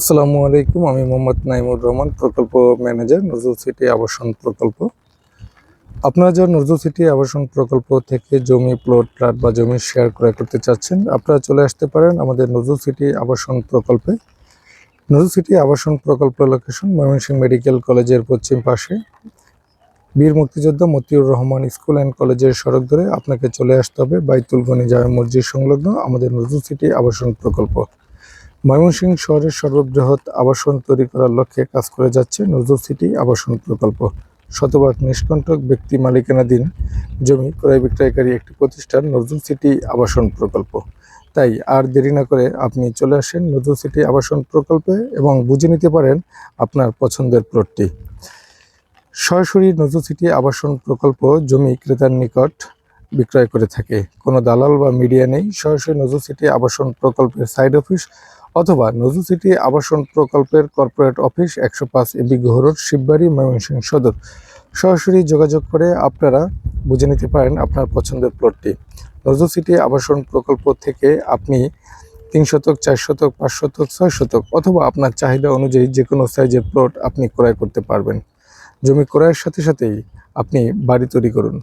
আসসালামু আলাইকুম, আমি মোহাম্মদ নাইমুর রহমান, প্রকল্প ম্যানেজার, নজরুল সিটি আবাসন প্রকল্প। আপনারা যারা নজরুল সিটি আবাসন প্রকল্প থেকে জমি প্লট ফ্ল্যাট বা জমি শেয়ার ক্রয় করতে চাচ্ছেন, আপনারা চলে আসতে পারেন আমাদের নজরুল সিটি আবাসন প্রকল্পে। নজরুল সিটি আবাসন প্রকল্প লোকেশন ময়মনসিংহ মেডিকেল কলেজের পশ্চিম পাশে। বীর মুক্তিযোদ্ধা মতিউর রহমান স্কুল অ্যান্ড কলেজের সড়ক ধরে আপনাকে চলে আসতে হবে বাইতুল গনি জামে মসজিদ সংলগ্ন আমাদের নজরুল সিটি আবাসন প্রকল্প। ময়মনসিংহ শহরের সর্ববৃহৎ আবাসন তৈরি করার লক্ষ্যে কাজ করে যাচ্ছে নজরুল সিটি আবাসন প্রকল্প। শতভাগ নিষ্কণ্টক ব্যক্তি মালিকানাধীন জমি ক্রয় বিক্রয়কারী একটি প্রতিষ্ঠান নজরুল সিটি আবাসন প্রকল্প। তাই আর দেরি না করে আপনি চলে আসেন নজরুল সিটি আবাসন প্রকল্পে এবং বুঝে নিতে পারেন আপনার পছন্দের প্লটটি। সরাসরি নজরুল সিটি আবাসন প্রকল্প জমি ক্রেতার নিকট বিক্রয় করে থাকে। কোনো দালাল বা মিডিয়া নেই। সরাসরি নজরুল সিটি আবাসন প্রকল্পের সাইড অফিস অথবা নজরুল সিটি আবাসন প্রকল্পের কর্পোরেট অফিস একশো পাঁচ এবি ঘোরড শিববাড়ি, ময়মনসিংহ সদর। সরাসরি যোগাযোগ করে আপনারা বুঝে নিতে পারেন আপনার পছন্দের প্লটটি নজরুল সিটি আবাসন প্রকল্প থেকে আপনি তিন শতক, চার শতক, পাঁচ শতক, ছয় শতক অথবা আপনার চাহিদা অনুযায়ী যে কোনো সাইজের প্লট আপনি ক্রয় করতে পারবেন। জমি ক্রয়ের সাথে সাথেই আপনি বাড়ি তৈরি করুন।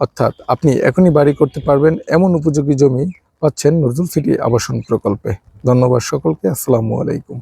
অর্থাৎ আপনি এখনই বাড়ি করতে পারবেন এমন উপযোগী জমি পাচ্ছেন নজরুল সিটি আবাসন প্রকল্পে। ধন্যবাদ সকলকে, আসসালামু আলাইকুম।